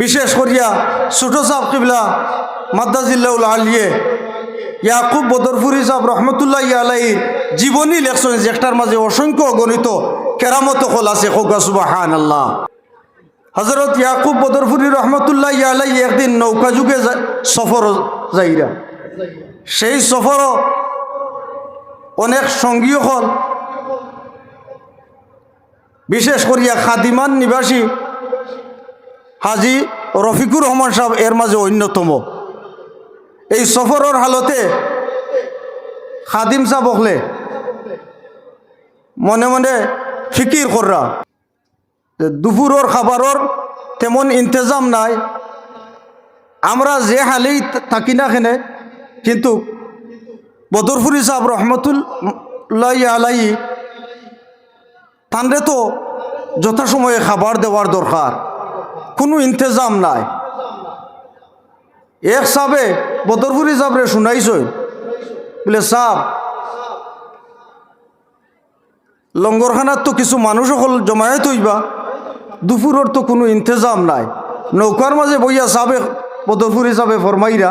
বিশেষ করিয়া ছোট সাহ কিবলা মাদ্দাজিল্লাউল আলিয়ে ইয়াকুব বদরপুরি সাহ রহমতুল্লাহ আলাইর জীবনী লেখছেন যেটার মাঝে অসংখ্য গণিত কেরামত হল আছে সুবাহান আল্লাহ হজরত ইয়াকুব বদরপুরি রহমতুল্লাহ আলাই একদিন নৌকা যুগে সফর যাইরা। সেই সফরও অনেক সঙ্গী হল। বিশেষ করিয়া খাদিমান নিবাসী হাজি রফিকুর রহমান সাহেব এর মাঝে অন্যতম। এই সফরের হালতে খাদিম সাহেব হলে মনে মনে ফিকির কররা দুপুরের খাবারের তেমন ইন্তজাম নাই। আমরা যে হালেই থাকি না খেনে কিন্তু বদরপুরি সাহেব রহমতুল্লাহ আলাই তানরে তো যথাসময়ে খাবার দেওয়ার দরকার। কোনো ইন্তজাম নাই। এক সাবে বদরপুরি সাবরে শুনাইছই। বলে সাহ লঙ্গরখানার তো কিছু মানুষ সকল জমায়েত হইবা। দুপুরের তো কোনো ইন্তজাম নাই। নৌকার মাঝে বইয়া সাবে বদরপুর হিসাবে ফরমাইরা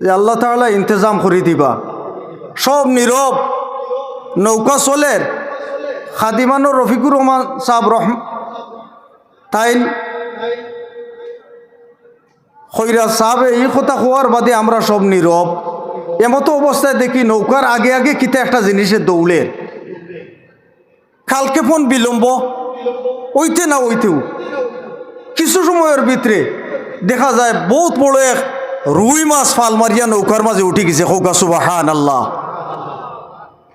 যে আল্লাহ তাআলা ইন্তজাম করে দিবা। সব নীরব নৌকা চলের। খাদিমানোর রফিকুর রহমান সাহেব রহম তাই খৈরা সাহেব এই কথা হওয়ার বাদে আমরা সব নীরব। এমতো অবস্থায় দেখি নৌকার আগে আগে কিতা একটা জিনিসের দৌড়ের কালকে ফোন বিলম্ব, ওইতে না ওইতেও। কিছু সময়ের ভিতরে দেখা যায় বহুত বড় এক রুই মাছ ফাল মারিয়া নৌকার মাঝে উঠে গেছে। হৌকা সুবাহান আল্লাহ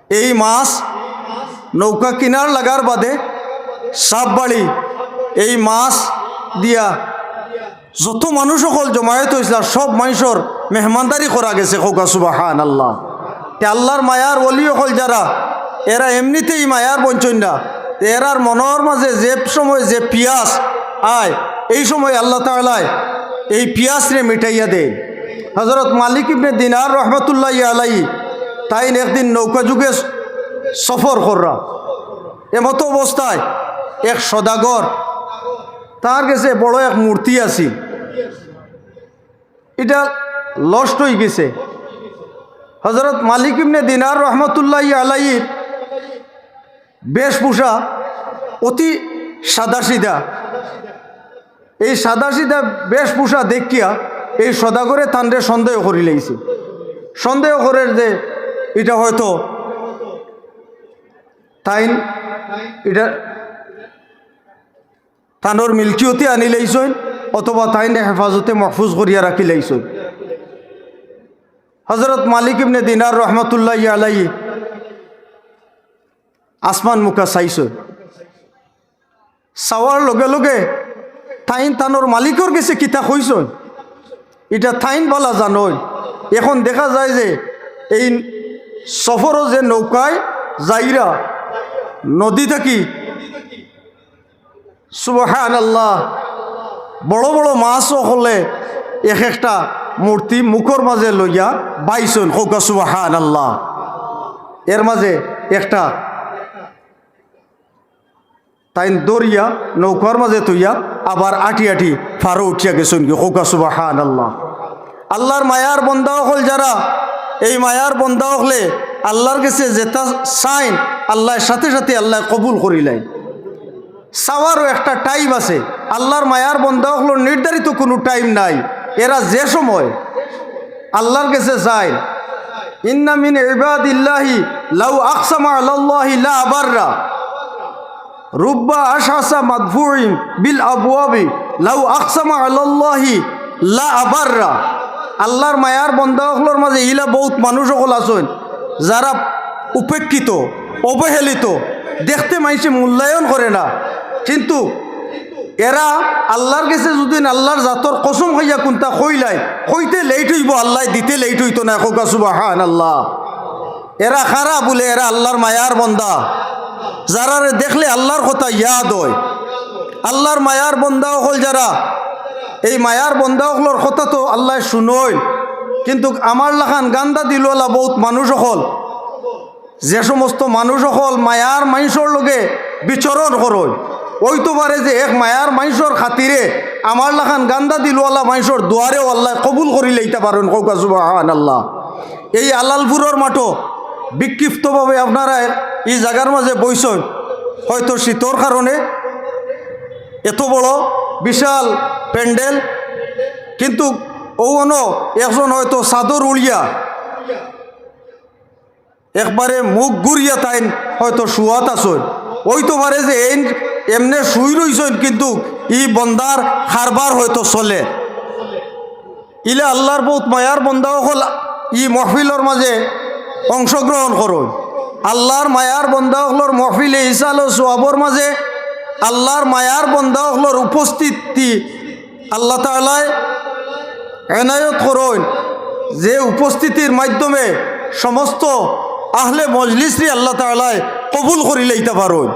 এই মাছ নৌকা কিনার লাগার বাদে সাপ বাড়ি এই মাছ দিয়া যত মানুষ সকল জমায়েত হয়েছিল সব মানুষের মেহমানদারি করা গেছে হৌকা সুবাহান আল্লাহ তে আল্লাহর মায়ার অলি হল যারা, এরা এমনিতেই মায়ার বঞ্চন না। এরার মনের মাঝে যে সময় যে পিয়াস আয়, এই সময় আল্লাহ তালায় এই পিয়াস রে মিটাইয়া দেয় হজরত মালিক ইবনে দিনার রহমতুল্লাহ আলাই তাই একদিন নৌকা যুগে সফর কররা। এমতো অবস্থায় এক সদাগর তার কাছে বড় এক মূর্তি আছিল এটা লস্ট হয়ে গেছে। হজরত মালিক ইবনে দিনার রহমতুল্লাহ আলাইর বেশভূষা অতি সাদাসিধা। এই সাদাসিধা বেশভূষা দেখিয়া এই সদাগরে তান্ডে সন্দেহ করি লাইছে। সন্দেহ করে যে এটা হয়তো তাইন, এটা তানোর মিল্কিয়তে আনি লাইছই অথবা তাইনে হেফাজতে মহফুজ করিয়া রাখি লাইছই হজরত মালিক ইবনে দিনার রহমতুল্লাহ আলাই আসমান মুখা চাইছই চাওয়ার লগে লগে তাইন তানোর মালিকর গেছে কিতা কইছই এটা থাইন বলা জানই। এখন দেখা যায় যে এই সফরও যে নৌকায় যাইরা নদী থাকি সুবহান আল্লাহ বড় বড় মাছও হলে এক একটা মূর্তি মুখর মাঝে লইয়া বাইছন হৌকা সুবহান আল্লাহ এর মাঝে একটা তাই দরিয়া নৌকার মাঝে তুইয়া আবার আটি আটি ফারো উঠিয়া গেছেন কি, হৌকা সুবহান আল্লাহ আল্লাহর মায়ার বন্দাও হল যারা, এই মায়ার বন্দাও হলে আল্লাহর কাছে যেটা সাইন আল্লাহর সাথে সাথে আল্লাহ কবুল করিলাই চাওয়ারও একটা টাইম আছে। আল্লাহর মায়ার বন্ধা হলো, নির্ধারিত কোনো টাইম নাই। এরা যে সময় আল্লাহর কাছে যায়, ইন্না মিন ইবাদিল্লাহি লাউ আকসামা আলাল্লাহি লা আবাররা রুব্বা আশাসা মাদফুইম বিল আবওয়াবি লাউ আকসামা আলাল্লাহি লা আবাররা আল্লাহর মায়ার বন্ধাসকলের মাঝে ইলা বহুত মানুষ সকল আছেন, যারা উপেক্ষিত, অবহেলিত দেখতে মাইসে মূল্যায়ন করে না। কিন্তু এরা আল্লাহর কাছে যদি আল্লাহর জাতর কসম হইয়া কোনটা কইলাই কইতে লেট হইব, আল্লাহ দিতে লেট হইতো না কোকা সুবাহান আল্লাহ এরা খারা বলে এরা আল্লাহর মায়ার বন্দা। যারা দেখলে আল্লাহর কথা ইয়াদ হয়। আল্লাহর মায়ার বন্দা হল যারা, এই মায়ার বন্দা হকলর কথা তো আল্লাহ শুনই কিন্তু আমার লাখান গান্দা দিলওয়ালা বহুত মানুষ হল। যে সমস্ত মানুষ হল মায়ার মাইসর লগে বিচরণ করই ওই তো পারে যে এক মায়ার মাইসর খাতিরে আমার লাখান গান্দা দিলওয়ালা মাইসর দুয়ারে আল্লাহ কবুল করি লইতে পারেন কৌকা আল্লাহ এই আলালপুরের মাঠো বিক্ষিপ্তভাবে আপনারা এই জায়গার মাঝে বইছেন হয়তো শীতর কারণে এত বড় বিশাল প্যান্ডেল কিন্তু ওন একজন হয়তো চাদর উড়িয়া একবারে মুখ ঘুরিয়া তাই হয়তো শুয়াত আসন ওই তো পারে যে এই এমনে শুই রইছেন কিন্তু ই বন্দার খারবার হয়তো চলে। ইলে আল্লাহর বহুত মায়ার বন্দাও হল ই মহফিলর মাঝে অংশগ্রহণ করুন। আল্লাহর মায়ার বন্দাসকলর মহফিলে ইসাল সোয়াবর মাঝে আল্লাহর মায়ার বন্দাসকলর উপস্থিতি। আল্লাহ তালায় এনায়ত করুন যে উপস্থিতির মাধ্যমে সমস্ত আহলে মজলিসরি আল্লাহ তালায় কবুল করি লইতে পারুন